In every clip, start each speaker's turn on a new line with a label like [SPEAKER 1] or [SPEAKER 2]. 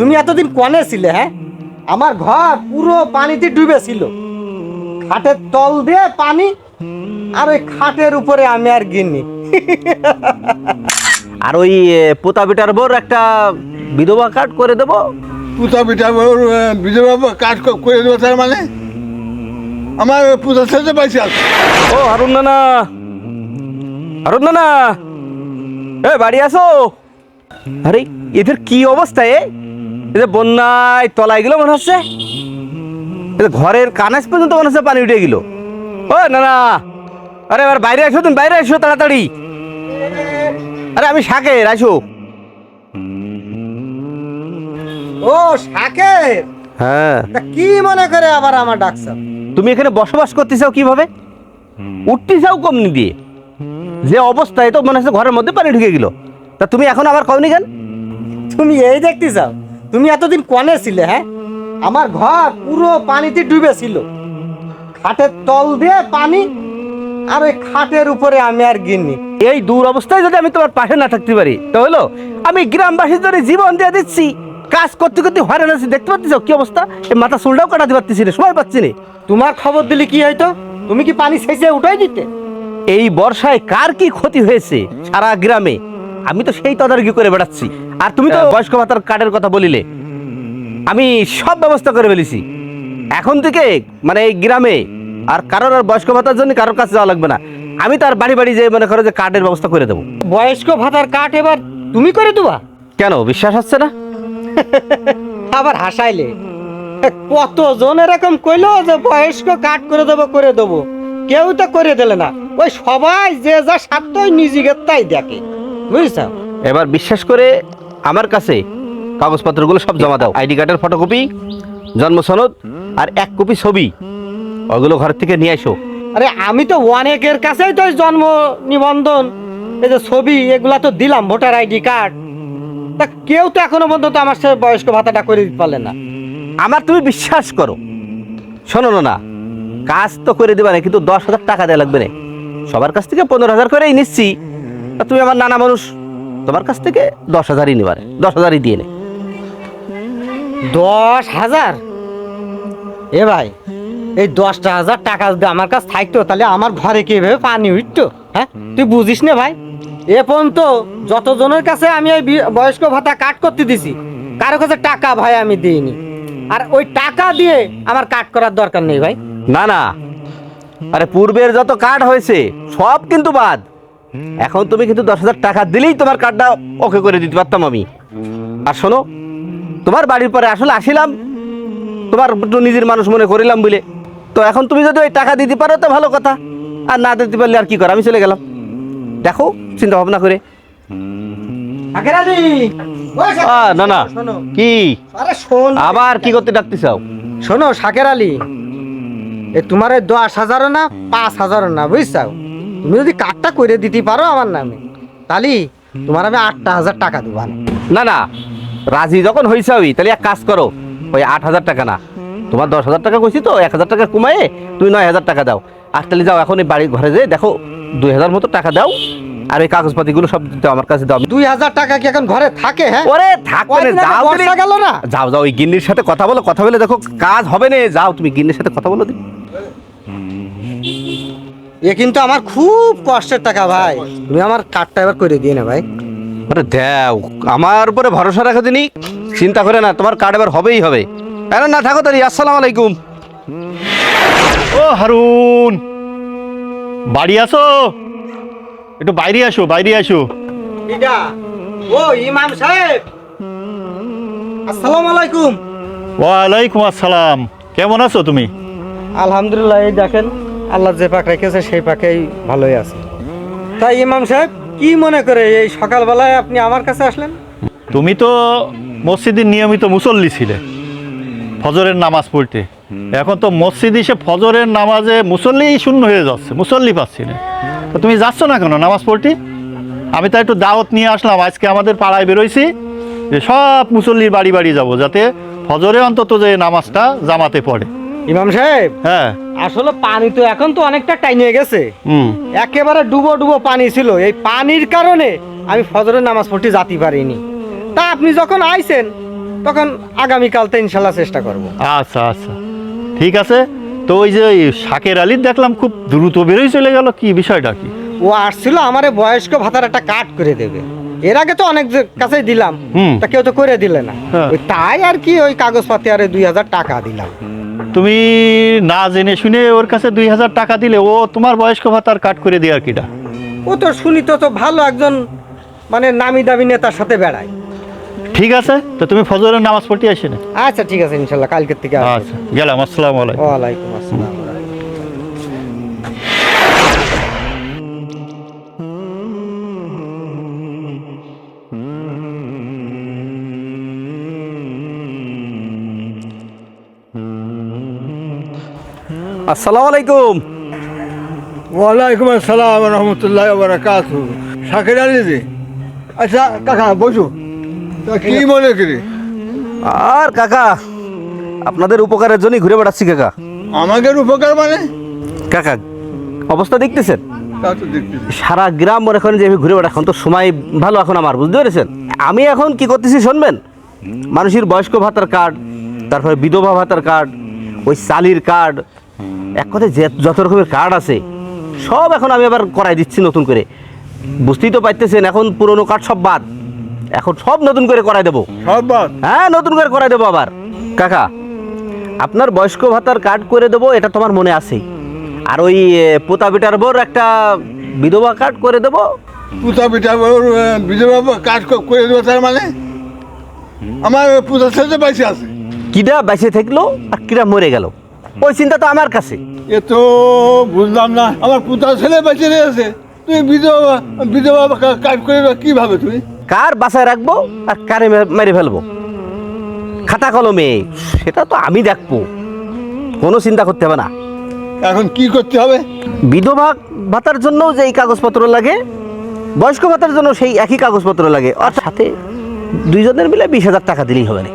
[SPEAKER 1] তুমি এতদিন কনে ছিলে হ্যাঁ? আমার ঘর পুরো পানিতে ডুবে ছিল। খাটের তল দিয়ে পানি আর ওই খাটের উপরে আমি আর গিনি
[SPEAKER 2] আর ওই পোতা বেটার বোর একটা বিধবা কার্ড করে দেবো?
[SPEAKER 3] পুতা পিঠা বিজয় কাজ করে দেবো তার মানে? আমার পুজো ছেড়ে পাইছি
[SPEAKER 2] ও হারুন নানা। হারুন নানা। এ বাড়ি আসো। আরে এদের কি অবস্থা এ? এদের বন্যায় তলায় গেল মনে হচ্ছে। ঘরের কানাস পর্যন্ত মনে হচ্ছে পানি উঠে গেল। ও না না। আরে এবার বাইরে আসো তুমি বাইরে আসো তাড়াতাড়ি। আরে আমি শাকের আসো।
[SPEAKER 1] ও শাকের?
[SPEAKER 2] হ্যাঁ।
[SPEAKER 1] কি মনে করে আবার আমার ডাকছ?
[SPEAKER 2] তুমি এখানে বসবাস করতে চাও কীভাবে? উঠতে চাও কমনি দিয়ে। যে অবস্থায় তো মনে হচ্ছে ঘরের মধ্যে পানি ঢুকে গেল। তা তুমি এখন আবার কমনি কেন?
[SPEAKER 1] তুমি এই দেখতে চাও তুমি এতদিন কনে ছিলে হ্যাঁ? আমার ঘর পুরো পানিতে ডুবে ছিল। খাটের তল দিয়ে পানি আর ওই খাটের উপরে আমি আর গিনি
[SPEAKER 2] এই দূর অবস্থায় যদি আমি তোমার পাশে না থাকতে পারি, তো হলো আমি গ্রামবাসীর জন্য জীবন দিয়ে দিচ্ছি। কাজ করতে করতে হয়রান আছি, দেখতে পাচ্ছি কি অবস্থা? এই মাথা চুলটাও কাটাতে পারতেছি না, সময় পাচ্ছি না।
[SPEAKER 1] তোমার খবর দিলে কি হয়তো? তুমি কি পানি শেষে উঠাই দিতে?
[SPEAKER 2] এই বর্ষায় কার কি ক্ষতি হয়েছে সারা গ্রামে? আমি তো সেই তদারকি করে বেড়াচ্ছি। আর তুমি তো বয়স্ক ভাতার কার্ডের কথা বলিলে। আমি সব ব্যবস্থা করে ফেলেছি। এখন থেকে মানে এই গ্রামে আর কারোর আর বয়স্ক ভাতার জন্য কারোর কাছে যাওয়া লাগবে না। আমি তার বাড়ি বাড়ি যে মনে করো যে কার্ডের ব্যবস্থা করে দেবো।
[SPEAKER 1] বয়স্ক ভাতার কাঠ এবার তুমি করে দেবা?
[SPEAKER 2] কেন? বিশ্বাস হচ্ছে না?
[SPEAKER 1] আবার হাসাইলে। কতজন এরকম কইলো যে বয়স্ক কাট করে দেবো করে দেবো? কেউ তো করে দিলে না। ওই সবাই যে যা ওই নিজেকে তাই দেখে। বুঝছ?
[SPEAKER 2] এবার বিশ্বাস করে আমার কাছে কাগজপত্রগুলো সব জমা দাও। আইডি কার্ডের ফটোকপি জন্ম সনদ আর এক কপি ছবি। ওগুলো ঘর থেকে নিয়ে আসো
[SPEAKER 1] আরে আমি তো অনেকের কাছেই তো জন্ম নিবন্ধন। এই যে ছবি এগুলা তো দিলাম ভোটার আইডি কার্ড। তা কেউ তো এখনও পর্যন্ত আমার সাথে বয়স্ক ভাতাটা করে দিতে পারলে না।
[SPEAKER 2] আমার তুমি বিশ্বাস করো। শোনো না না কাজ তো করে দেবে না কিন্তু দশ হাজার টাকা দেওয়া লাগবে না। সবার কাছ থেকে পনেরো হাজার করেই নিচ্ছি। তা তুমি আমার নানা মানুষ তোমার কাছ থেকে দশ হাজারই নেবারে দশ হাজারই দিয়ে নে।
[SPEAKER 1] দশ হাজার? এ ভাই এই দশটা হাজার টাকা যদি আমার কাছে থাকতো তাহলে আমার ঘরে কি এভাবে পানি উঠতো? হ্যাঁ? তুই বুঝিস না ভাই? এ পর্যন্ত যতজনের কাছে আমি ওই বয়স্ক ভাতা কাট করতে দিছি কারও কাছে টাকা ভাই আমি দিইনি। আর ওই টাকা দিয়ে আমার কাট করার দরকার নেই ভাই।
[SPEAKER 2] না না। আরে পূর্বের যত কার্ড হয়েছে সব কিন্তু বাদ। এখন তুমি কিন্তু দশ হাজার টাকা দিলেই তোমার কার্ডটা ওকে করে দিতে পারতাম আমি। আর শোনো তোমার বাড়ির পরে আসলে আসিলাম তোমার নিজের মানুষ মনে করিলাম বলে। তো এখন তুমি যদি ওই টাকা দিতে পারো তো ভালো কথা আর না দিতে পারলে আর কি কর? আমি চলে গেলাম। দেখো চিন্তা ভাবনা করে। না না।
[SPEAKER 1] শোনো।
[SPEAKER 2] কি? আবার কি করতে ডাকতে চাও?
[SPEAKER 1] শোনো শাকের আলী। এ তোমার দশ হাজারও না পাঁচ হাজারও না বুঝছাও? তুমি যদি কার্ডটা করে দিতে পারো আমার নামে তাহলে তোমার আমি আটটা হাজার টাকা দেবো
[SPEAKER 2] না না রাজি যখন হয়েছে ওই তাহলে এক কাজ করো ওই আট হাজার টাকা না। তোমার দশ হাজার টাকা কইছি তো এক হাজার টাকা কমায়ে তুমি নয় হাজার টাকা দাও। আর তাহলে যাও এখন এই বাড়ির ঘরে যে দেখো দুই হাজার মতো টাকা দাও আর ওই কাগজপাতিগুলো সব দিতে আমার কাছে দাও।
[SPEAKER 1] দুই হাজার টাকা কি এখন ঘরে থাকে হ্যাঁ?
[SPEAKER 2] ওরে থাকবে না যাও
[SPEAKER 1] গেল না?
[SPEAKER 2] যাও যাও ওই গিন্নির সাথে কথা বলো কথা বলে দেখো কাজ হবে না যাও তুমি গিন্নির সাথে কথা বলো দিন
[SPEAKER 1] এ কিন্তু আমার খুব কষ্টের টাকা ভাই। তুমি আমার কার্ডটা এবার করে দিয়ে না ভাই।
[SPEAKER 2] আরে দেও আমার উপরে ভরসা রাখো তিনি। চিন্তা করে না তোমার কার্ড এবার হবেই হবে। আরে না থাকো তাহলে আসসালামু আলাইকুম।
[SPEAKER 4] ও হারুন। বাড়ি আসো। একটু বাইরে আসো বাইরে আসো।
[SPEAKER 1] এটা ও ইমাম সাহেব। আসসালামু আলাইকুম।
[SPEAKER 4] ওয়ালাইকুম আসসালাম। কেমন আছো তুমি?
[SPEAKER 1] আলহামদুলিল্লাহ এই দেখেন। আল্লাহ যে পাক রেখেছে, সেই পাকেই ভালোই আছে। তাই ইমাম সাহেব, কি মনে করে এই সকালবেলায় আপনি আমার কাছে আসলেন?
[SPEAKER 4] তুমি তো মসজিদের নিয়মিত মুসল্লি ছিলে, ফজরের নামাজ পড়তে। এখন তো মসজিদ এসে ফজরের নামাজে মুসল্লি শূন্য হয়ে যাচ্ছে, মুসল্লি পাচ্ছি না। তো তুমি যাচ্ছ না কেন নামাজ পড়তে? আমি তাই একটু দাওয়াত নিয়ে আসলাম, আজকে আমাদের পাড়ায় বেরোইছি, যে সব মুসল্লির বাড়ি বাড়ি যাব, যাতে ফজরে অন্তত যে নামাজটা জামাতে পড়ে।
[SPEAKER 1] ইমাম সাহেব
[SPEAKER 4] হ্যাঁ।
[SPEAKER 1] আসলে পানি তো এখন তো অনেকটা টাইনে গেছে।
[SPEAKER 4] হুম।
[SPEAKER 1] একেবারে ডুবো ডুবো পানি ছিল। এই পানির কারণে আমি ফজরের নামাজ পড়তে যেতে পারিনি। তা আপনি যখন আইছেন তখন আগামীকালতে ইনশাল্লাহ চেষ্টা করব।
[SPEAKER 4] আচ্ছা আচ্ছা। ঠিক আছে। তো ওই যে শাকের আলীর দেখলাম খুব দ্রুত বেরোই চলে গেল। কি বিষয়টা কি?
[SPEAKER 1] ও আসছিল আমার বয়স্ক ভাতার একটা কাট করে দেবে। এর আগে তো অনেক কাছেই দিলাম। তা কেউ তো করে দিলে না।
[SPEAKER 4] হ্যাঁ।
[SPEAKER 1] ওই তাই আর কি ওই কাগজপাতি আর দুই হাজার টাকা দিলাম।
[SPEAKER 4] তুমি না জেনে শুনে ওর কাছে দুই হাজার টাকা দিলে ও তোমার বয়স্ক ভাতার কাট করে দেওয়ার কিটা?
[SPEAKER 1] ও তো শুনি তো তো ভালো একজন মানে নামি দামি নেতার সাথে বেড়ায়।
[SPEAKER 4] ঠিক আছে তো তুমি ফজরের নামাজ পড়তে আসে না
[SPEAKER 1] আচ্ছা ঠিক আছে ইনশাল্লাহ কালকের থেকে।
[SPEAKER 4] আচ্ছা গেলাম আসসালামু আলাইকুম।
[SPEAKER 1] ওয়ালাইকুম আসসালাম।
[SPEAKER 2] আসসালামু আলাইকুম।
[SPEAKER 3] ওয়ালাইকুম আসসালাম রহমতুল্লাহ বারাকাত শাকের আলী জি। আচ্ছা কাকা বসু। কি মনে করি?
[SPEAKER 2] আর কাকা আপনাদের উপকারের জন্যই ঘুরে বেড়াচ্ছি কাকা।
[SPEAKER 3] আমাদের উপকার মানে?
[SPEAKER 2] কাকা অবস্থা দেখতেছেন? সারা গ্রাম মনে করেন যে আমি ঘুরে বেড়া এখন তো সময় ভালো এখন আমার বুঝতে পেরেছেন? আমি এখন কি করতেছি শুনবেন? মানুষের বয়স্ক ভাতার কার্ড তারপরে বিধবা ভাতার কার্ড ওই চালির কার্ড এক কথায় যে যত রকমের কার্ড আছে সব এখন আমি আবার করাই দিচ্ছি নতুন করে। বুঝতেই তো পাইতেছেন এখন পুরনো কার্ড সব বাদ। এখন সব নতুন করে করাই দেবো।
[SPEAKER 3] সব বাদ?
[SPEAKER 2] হ্যাঁ নতুন করে করাই দেবো আবার। কাকা আপনার বয়স্ক ভাতার কার্ড করে দেবো এটা তোমার মনে আছে? আর ওই পোতা বিটার বোর একটা বিধবা কার্ড করে দেবো?
[SPEAKER 3] পুতা বিধবা কাজ করে দেবো তার মানে? আমার পূজা ছেলে বাইসে আছে।
[SPEAKER 2] থাকল আর কিটা মরে গেল? ওই চিন্তা তো আমার কাছে।
[SPEAKER 3] এ তো বুঝলাম না আমার পুতা ছেলে বেঁচে রয়েছে। তুই বিধবা বিধবা কাজ করে কীভাবে তুই?
[SPEAKER 2] কার বাসায় রাখব আর কারে মেরে ফেলব? খাতা কলমে সেটা তো আমি দেখব। কোনো চিন্তা করতে হবে না।
[SPEAKER 3] এখন কি করতে হবে?
[SPEAKER 2] বিধবা ভাতার জন্য যে এই কাগজপত্র লাগে বয়স্ক ভাতার জন্য সেই একই কাগজপত্র লাগে। আর সাথে দুইজনের মিলে বিশ হাজার টাকা দিলেই হবে না।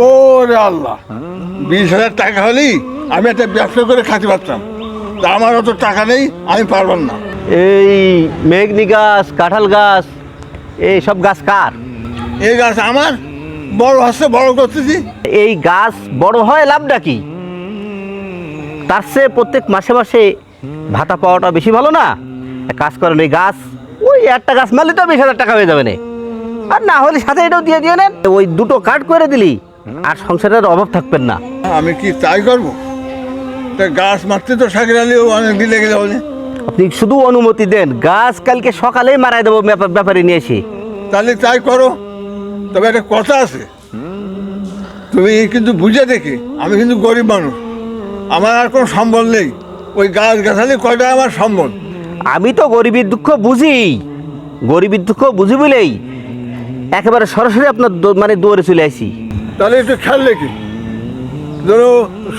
[SPEAKER 3] ও আল্লাহ। বিশ হাজার টাকা হলেই আমি একটা ব্যবসা করে খাতে পারতাম। তা আমার অত টাকা নেই আমি পারলাম না।
[SPEAKER 2] এই মেঘনি গাছ কাঁঠাল গাছ এই সব গাছ কার?
[SPEAKER 3] এই গাছ আমার বড় হচ্ছে বড় করতেছি।
[SPEAKER 2] এই গাছ বড় হয় লাভটা কি? তার চেয়ে প্রত্যেক মাসে মাসে ভাতা পাওয়াটা বেশি ভালো না? কাজ করেন এই গাছ ওই একটা গাছ মারলে তো বিশ হাজার টাকা হয়ে যাবে না। আর না হলে সাথে এটাও দিয়ে দিয়ে নেন। ওই দুটো কাট করে দিলি আর সংসারের অভাব থাকবেন না।
[SPEAKER 3] আমি কি তাই করব? তা গাছ মারতে তো শাকের আলীও অনেক দিন লেগে যাবে
[SPEAKER 2] আপনি শুধু অনুমতি দেন গাছ কালকে সকালেই মারাই দেবো ব্যাপা- ব্যাপারে নিয়ে এসে।
[SPEAKER 3] তাহলে তাই করো। তবে একটা কথা আছে। তুমি কিন্তু বুঝে দেখি আমি কিন্তু গরিব মানুষ। আমার আর কোনো সম্বল নেই। ওই গাছ গাছালি কয়টা আমার সম্বল?
[SPEAKER 2] আমি তো গরিবের দুঃখ বুঝি। গরিবের দুঃখ বুঝি বলেই একেবারে সরাসরি আপনার মানে দৌড়ে চলে আসি।
[SPEAKER 3] তাহলে একটু খেয়াল রেখি। ধরো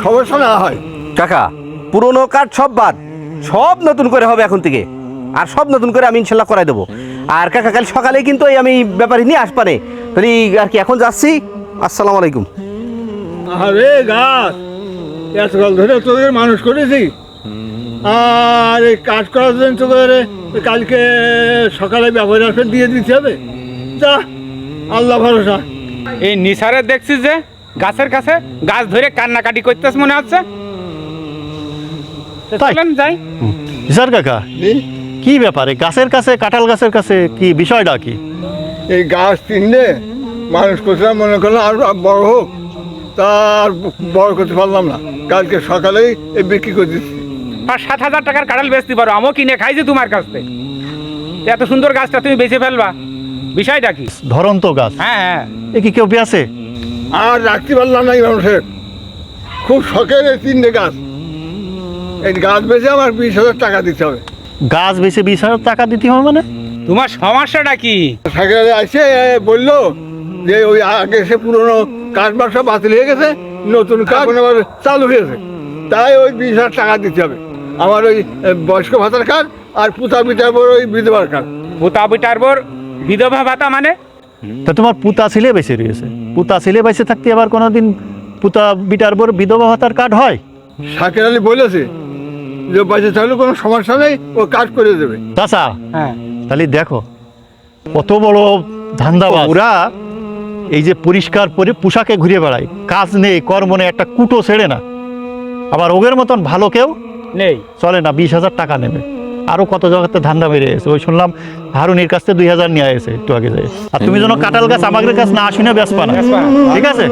[SPEAKER 3] সমস্যা না হয়।
[SPEAKER 2] কাকা পুরনো কার্ড সব বাদ। সব নতুন করে হবে এখন থেকে। আর সব নতুন করে আমি ইনশাল্লাহ করাই দেবো। আর কাকা কাল সকালে কিন্তু এই আমি ব্যাপারে নিয়ে আসপানে তাহলে আর কি এখন যাচ্ছি। আসসালামু আলাইকুম।
[SPEAKER 3] আরে গাছ এতকাল ধরে তোদের মানুষ করেছি। আর এই কাজ করার জন্য তোদের কালকে সকালে ব্যবহার দিয়ে দিতে হবে। যা আল্লাহ ভরসা।
[SPEAKER 5] এই নিসারে দেখছিস যে গাছের কাছে গাছ ধরে কান্নাকাটি করতেছ মনে হচ্ছে? চলেন যাই।
[SPEAKER 4] স্যার কাকা কি ব্যাপারে? গাছের কাছে কাঁঠাল গাছের কাছে কি বিষয়টা কি?
[SPEAKER 3] এই গাছ কিনলে মানুষ করছিলাম মনে করলাম আর বড় হোক। তার বড় করতে পারলাম না। কালকে সকালেই এই বিক্রি করে দিচ্ছি।
[SPEAKER 5] আর সাত হাজার টাকার কাঁঠাল বেচতে পারো। আমিও কিনে খাইছি তোমার কাছ থেকে। এত সুন্দর গাছটা তুমি বেঁচে ফেলবা। বিষয়টা কি?
[SPEAKER 4] ধরন্ত গাছ।
[SPEAKER 5] হ্যাঁ হ্যাঁ।
[SPEAKER 4] এ কি কেউ পেয়েছে?
[SPEAKER 3] আর রাখতে পারলাম না এই মানুষের। খুব শখের এই তিনটে গাছ। এই গাছ বেচে আমার বিশ হাজার টাকা দিতে হবে।
[SPEAKER 4] গাছ বেছে বিশ হাজার টাকা দিতে হবে মানে?
[SPEAKER 5] তোমার সমস্যাটা কি?
[SPEAKER 3] সাইকেলে আসে বলল যে ওই আগে সে পুরোনো কাঠ বাক্স বাতিল হয়ে গেছে নতুন কাঠ আবার চালু হয়েছে। তাই ওই বিশ হাজার টাকা দিতে হবে। আমার ওই বয়স্ক ভাতার কার্ড আর পুতা পিতার পর ওই বিধবার কার্ড
[SPEAKER 5] পোতা বিটার বোর বিধবা ভাতা মানে?
[SPEAKER 4] তা তোমার পুতা ছেলে বেঁচে রয়েছে। পুতা ছেলে বেঁচে থাকতে আবার কোনোদিন পুতা বিটার বোর বিধবা ভাতার কার্ড হয়?
[SPEAKER 3] শাকের আলী বলেছে যে বেঁচে থাকলে কোনো সমস্যা নেই ও কাজ করে দেবে।
[SPEAKER 4] চাচা
[SPEAKER 5] হ্যাঁ।
[SPEAKER 4] তাহলে দেখো কত বড় ধান্দাবাজ। ওরা এই যে পরিষ্কার পরে পোশাকে ঘুরে বেড়ায়। কাজ নেই কর্ম নেই একটা কুটো ছেড়ে না। আবার ওগের মতন ভালো কেউ
[SPEAKER 5] নেই।
[SPEAKER 4] চলে না বিশ হাজার টাকা নেবে। আরও কত জায়গাতে ধান্দা বেড়ে গেছে। ওই শুনলাম হারুনির কাছ থেকে দুই হাজার নিয়ে আসে একটু আগে যায় আর তুমি যেন কাঁঠাল গাছ আমাদের কাছ না আসি না।
[SPEAKER 5] ব্যাসপা না।
[SPEAKER 4] ঠিক আছে?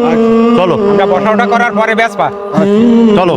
[SPEAKER 4] চলো।
[SPEAKER 5] আমরা বসা করার পরে ব্যাসপা
[SPEAKER 4] চলো।